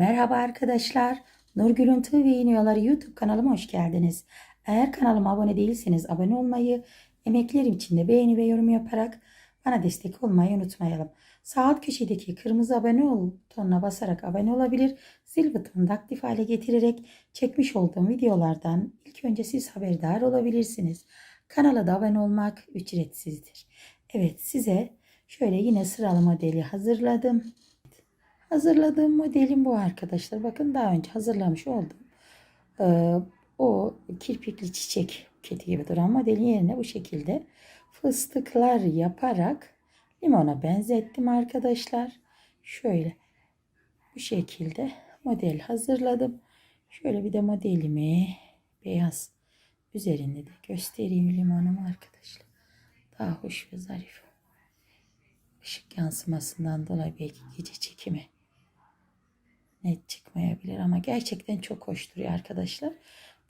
Merhaba arkadaşlar. Nurgül'ün Tığ ve İğniyorları YouTube kanalıma hoş geldiniz. Eğer kanalıma abone değilseniz abone olmayı, emeklerim için de beğeni ve yorum yaparak bana destek olmayı unutmayalım. Sağ alt köşedeki kırmızı abone ol butonuna basarak abone olabilir. Zil butonunu da aktif hale getirerek çekmiş olduğum videolardan ilk önce siz haberdar olabilirsiniz. Kanala da abone olmak ücretsizdir. Evet size şöyle yine sıralı modeli hazırladım. Hazırladığım modelim bu arkadaşlar. Bakın daha önce hazırlamış oldum. Ee, o kirpikli çiçek buketi gibi duran modelin yerine bu şekilde fıstıklar yaparak limona benzettim arkadaşlar. Şöyle bu şekilde model hazırladım. Şöyle bir de modelimi beyaz üzerinde de göstereyim limonumu arkadaşlar. Daha hoş ve zarif. Işık yansımasından dolayı belki gece çekimi net çıkmayabilir ama gerçekten çok hoş duruyor arkadaşlar.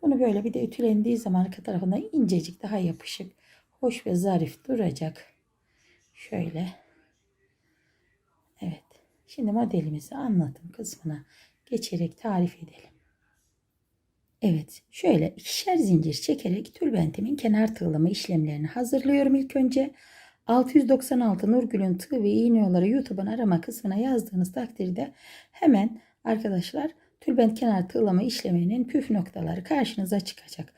Bunu böyle bir de ütülendiği zaman arka tarafına incecik daha yapışık, hoş ve zarif duracak. Şöyle. Evet. Şimdi modelimizi anlatım kısmına geçerek tarif edelim. Evet, şöyle ikişer zincir çekerek tülbentimin kenar tığlama işlemlerini hazırlıyorum ilk önce. 696 Nurgül'ün tığ ve iğne yolları YouTube'un arama kısmına yazdığınız takdirde hemen arkadaşlar tülbent kenar tığlama işleminin püf noktaları karşınıza çıkacak.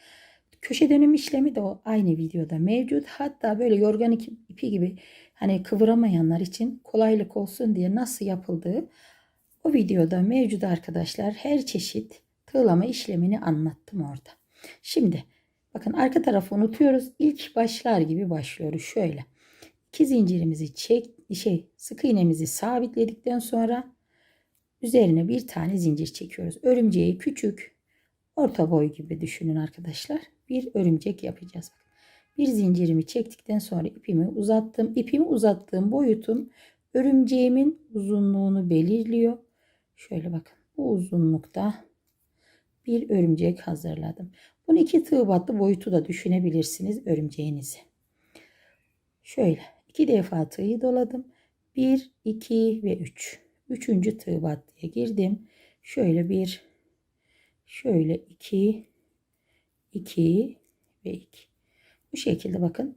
Köşe dönüm işlemi de o aynı videoda mevcut. Hatta böyle yorgan ipi gibi hani kıvıramayanlar için kolaylık olsun diye nasıl yapıldığı o videoda mevcut arkadaşlar. Her çeşit tığlama işlemini anlattım orada. Şimdi bakın arka tarafı unutuyoruz. İlk başlar gibi başlıyoruz. Şöyle. İki zincirimizi çek şey sık iğnemizi sabitledikten sonra üzerine bir tane zincir çekiyoruz. Örümceği küçük orta boy gibi düşünün arkadaşlar. Bir örümcek yapacağız. Bir zincirimi çektikten sonra ipimi uzattım. İpimi uzattığım boyutum örümceğimin uzunluğunu belirliyor. Şöyle bakın bu uzunlukta bir örümcek hazırladım. Bunu iki tığ battı boyutu da düşünebilirsiniz örümceğinizi. Şöyle iki defa tığı doladım. 1, 2 ve 3. Üçüncü tığ battıya girdim. Şöyle bir, şöyle iki, iki ve iki. Bu şekilde bakın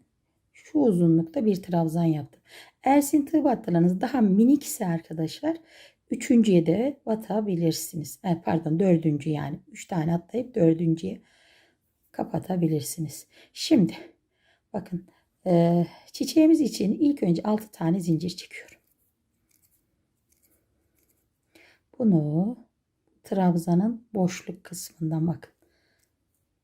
şu uzunlukta bir trabzan yaptım. Ersin tığ battılarınız daha minikse arkadaşlar üçüncüye de batabilirsiniz. E, pardon dördüncü yani. Üç tane atlayıp dördüncüye kapatabilirsiniz. Şimdi bakın e, çiçeğimiz için ilk önce altı tane zincir çekiyorum. Bunu trabzanın boşluk kısmından bakın.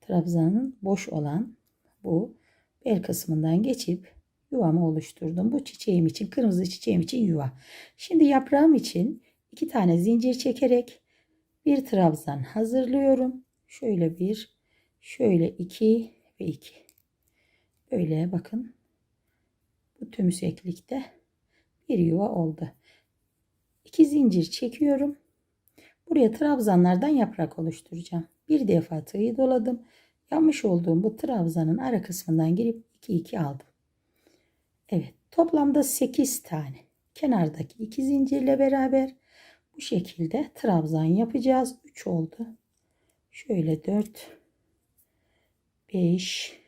Trabzanın boş olan bu bel kısmından geçip yuvamı oluşturdum. Bu çiçeğim için, kırmızı çiçeğim için yuva. Şimdi yaprağım için iki tane zincir çekerek bir trabzan hazırlıyorum. Şöyle bir, şöyle iki ve iki. Böyle bakın. Bu tümseklikte bir yuva oldu. İki zincir çekiyorum. Buraya trabzanlardan yaprak oluşturacağım. Bir defa tığı doladım. Yapmış olduğum bu trabzanın ara kısmından girip 2 2 aldım. Evet, toplamda 8 tane. Kenardaki iki zincirle beraber bu şekilde trabzan yapacağız. 3 oldu. Şöyle 4 5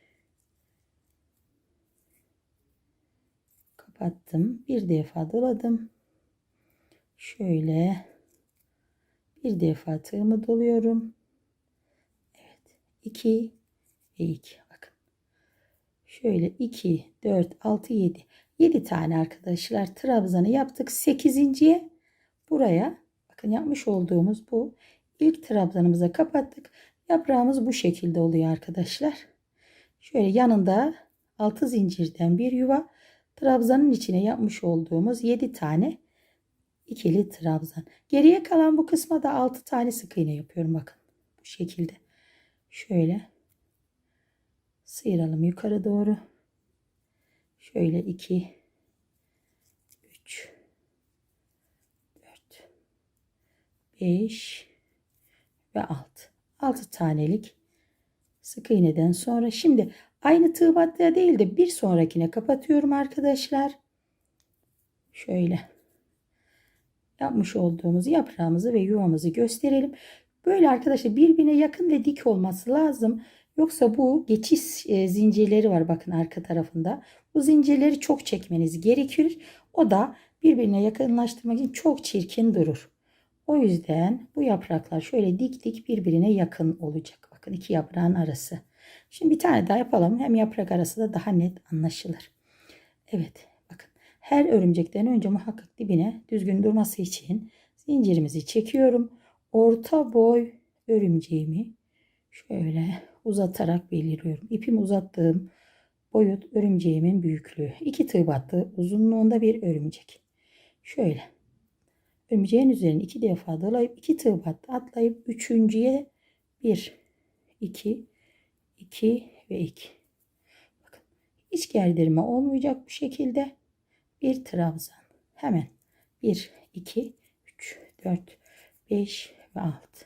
kapattım. Bir defa doladım. Şöyle bir defa tığımı doluyorum. Evet. 2 ve 2. Bakın. Şöyle 2, 4, 6, 7. 7 tane arkadaşlar trabzanı yaptık. 8.ye buraya bakın yapmış olduğumuz bu ilk trabzanımıza kapattık. Yaprağımız bu şekilde oluyor arkadaşlar. Şöyle yanında 6 zincirden bir yuva trabzanın içine yapmış olduğumuz 7 tane ikili trabzan. Geriye kalan bu kısma da 6 tane sık iğne yapıyorum bakın. Bu şekilde. Şöyle sıyıralım yukarı doğru. Şöyle 2 3 4 5 ve 6. 6 tanelik sık iğneden sonra şimdi aynı tığ battıya değil de bir sonrakine kapatıyorum arkadaşlar. Şöyle yapmış olduğumuz yaprağımızı ve yuvamızı gösterelim. Böyle arkadaşlar birbirine yakın ve dik olması lazım. Yoksa bu geçiş e, zincirleri var bakın arka tarafında. Bu zincirleri çok çekmeniz gerekir. O da birbirine yakınlaştırmak için çok çirkin durur. O yüzden bu yapraklar şöyle dik dik birbirine yakın olacak. Bakın iki yaprağın arası. Şimdi bir tane daha yapalım. Hem yaprak arası da daha net anlaşılır. Evet her örümcekten önce muhakkak dibine düzgün durması için zincirimizi çekiyorum. Orta boy örümceğimi şöyle uzatarak belirliyorum. İpimi uzattığım boyut örümceğimin büyüklüğü. 2 tığ battı uzunluğunda bir örümcek. Şöyle. Örümceğin üzerine iki defa dolayıp iki tığ battı atlayıp üçüncüye 1 2 2 ve 2. Bakın hiç gerdirme olmayacak bu şekilde. Bir trabzan. Hemen 1 2 3 4 5 ve 6.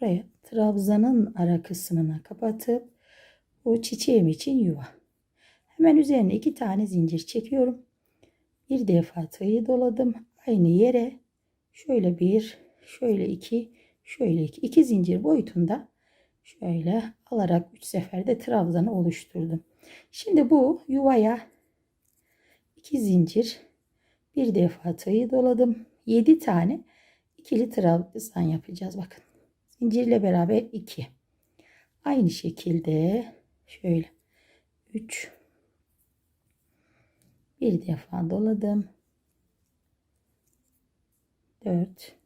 Buraya trabzanın ara kısmına kapatıp bu çiçeğim için yuva. Hemen üzerine iki tane zincir çekiyorum. Bir defa tığı doladım. Aynı yere şöyle bir, şöyle iki, şöyle iki. iki zincir boyutunda şöyle alarak üç seferde trabzanı oluşturdum. Şimdi bu yuvaya iki zincir bir defa tığı doladım. 7 tane ikili trabzan yapacağız. Bakın zincirle beraber 2. Aynı şekilde şöyle 3 bir defa doladım. 4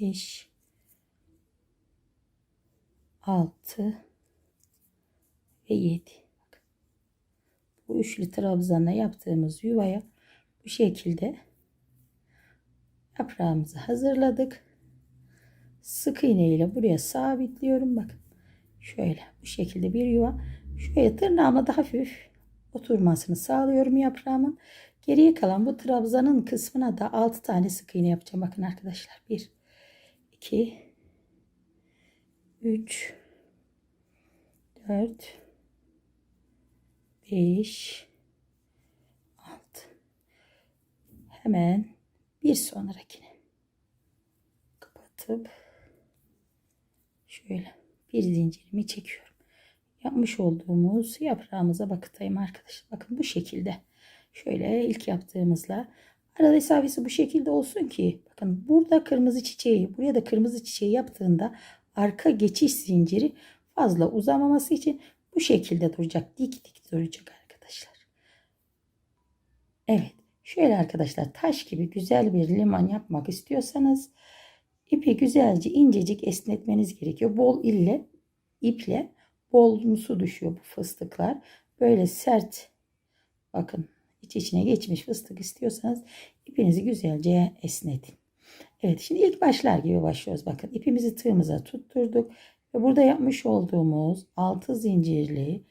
5 6 ve 7. Bu üçlü trabzanla yaptığımız yuvaya bu şekilde yaprağımızı hazırladık. Sık iğne ile buraya sabitliyorum. Bakın şöyle bu şekilde bir yuva. Şöyle tırnağımla da hafif oturmasını sağlıyorum yaprağımın. Geriye kalan bu trabzanın kısmına da 6 tane sık iğne yapacağım. Bakın arkadaşlar 1 2 3 4 5 6 hemen bir sonrakine kapatıp şöyle bir zincirimi çekiyorum. Yapmış olduğumuz yaprağımıza bakıtayım arkadaşlar. Bakın bu şekilde. Şöyle ilk yaptığımızla arada isabesi bu şekilde olsun ki bakın burada kırmızı çiçeği buraya da kırmızı çiçeği yaptığında arka geçiş zinciri fazla uzamaması için bu şekilde duracak. Dik dik duracak arkadaşlar. Evet. Şöyle arkadaşlar taş gibi güzel bir liman yapmak istiyorsanız ipi güzelce incecik esnetmeniz gerekiyor. Bol ille iple bol su düşüyor bu fıstıklar. Böyle sert bakın iç içine geçmiş fıstık istiyorsanız ipinizi güzelce esnetin. Evet şimdi ilk başlar gibi başlıyoruz. Bakın ipimizi tığımıza tutturduk. Ve burada yapmış olduğumuz 6 zincirli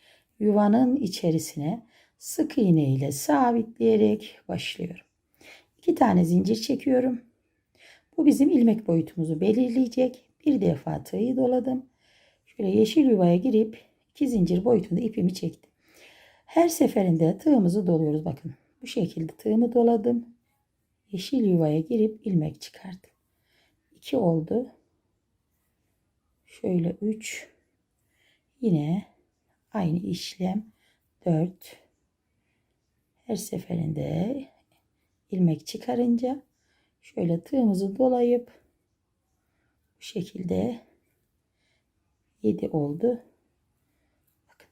yuvanın içerisine sık iğne ile sabitleyerek başlıyorum. 2 tane zincir çekiyorum. Bu bizim ilmek boyutumuzu belirleyecek. Bir defa tığı doladım. Şöyle yeşil yuvaya girip 2 zincir boyutunda ipimi çektim. Her seferinde tığımızı doluyoruz. Bakın bu şekilde tığımı doladım. Yeşil yuvaya girip ilmek çıkardım. 2 oldu. Şöyle 3 yine aynı işlem 4 her seferinde ilmek çıkarınca şöyle tığımızı dolayıp bu şekilde 7 oldu. Bakın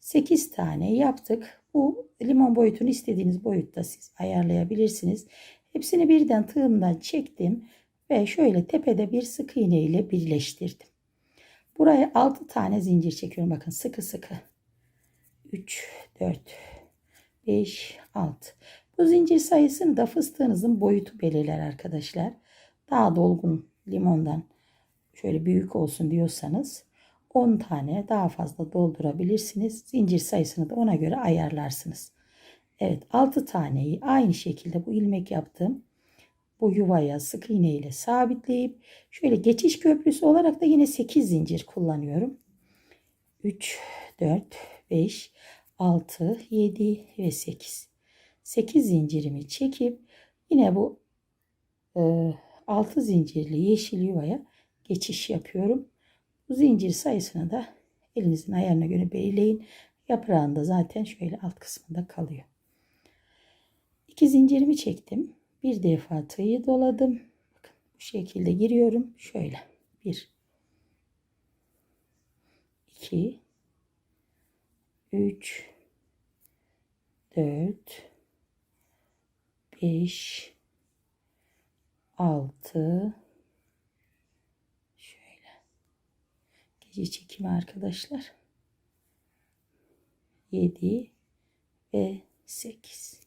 8 tane yaptık. Bu limon boyutunu istediğiniz boyutta siz ayarlayabilirsiniz. Hepsini birden tığımdan çektim ve şöyle tepede bir sık iğne ile birleştirdim. Buraya 6 tane zincir çekiyorum. Bakın sıkı sıkı. 3, 4, 5, 6. Bu zincir sayısını da fıstığınızın boyutu belirler arkadaşlar. Daha dolgun limondan şöyle büyük olsun diyorsanız 10 tane daha fazla doldurabilirsiniz. Zincir sayısını da ona göre ayarlarsınız. Evet 6 taneyi aynı şekilde bu ilmek yaptım bu yuvaya sık iğne ile sabitleyip şöyle geçiş köprüsü olarak da yine 8 zincir kullanıyorum. 3, 4, 5, 6, 7 ve 8. 8 zincirimi çekip Yine bu e, altı zincirli yeşil yuvaya geçiş yapıyorum. Bu zincir sayısını da elinizin ayarına göre belirleyin. Yaprağında zaten şöyle alt kısmında kalıyor. İki zincirimi çektim. Bir defa tığı doladım. Bakın bu şekilde giriyorum. Şöyle. Bir. iki, Üç. Dört. Beş. Altı. Şöyle. Gece çekimi arkadaşlar. Yedi ve sekiz.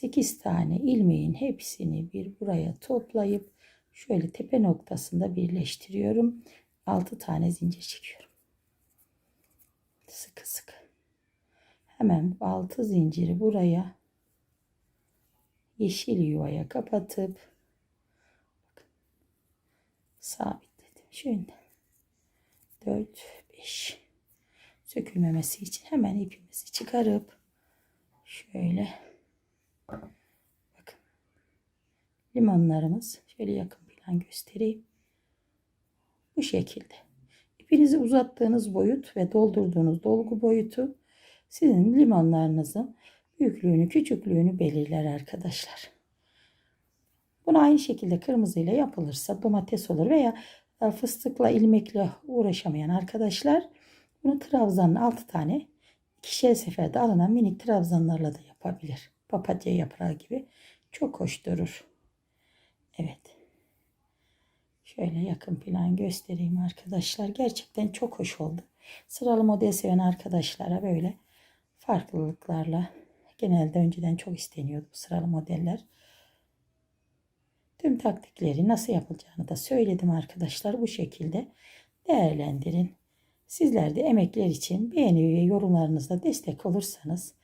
8 tane ilmeğin hepsini bir buraya toplayıp şöyle tepe noktasında birleştiriyorum. 6 tane zincir çekiyorum. Sıkı sıkı. Hemen 6 zinciri buraya yeşil yuvaya kapatıp sabitledim. Şöyle 4 5 sökülmemesi için hemen ipimizi çıkarıp şöyle Bakın. Limonlarımız şöyle yakın plan göstereyim. Bu şekilde. İpinizi uzattığınız boyut ve doldurduğunuz dolgu boyutu sizin limonlarınızın büyüklüğünü, küçüklüğünü belirler arkadaşlar. Bunu aynı şekilde kırmızıyla yapılırsa domates olur veya fıstıkla ilmekle uğraşamayan arkadaşlar bunu trabzanın 6 tane ikişer seferde alınan minik trabzanlarla da yapabilir papatya yaprağı gibi çok hoş durur. Evet. Şöyle yakın plan göstereyim arkadaşlar. Gerçekten çok hoş oldu. Sıralı model seven arkadaşlara böyle farklılıklarla genelde önceden çok isteniyordu bu sıralı modeller. Tüm taktikleri nasıl yapılacağını da söyledim arkadaşlar. Bu şekilde değerlendirin. Sizler de emekler için beğeni ve yorumlarınızla destek olursanız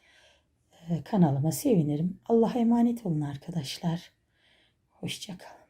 kanalıma sevinirim. Allah'a emanet olun arkadaşlar. Hoşçakalın.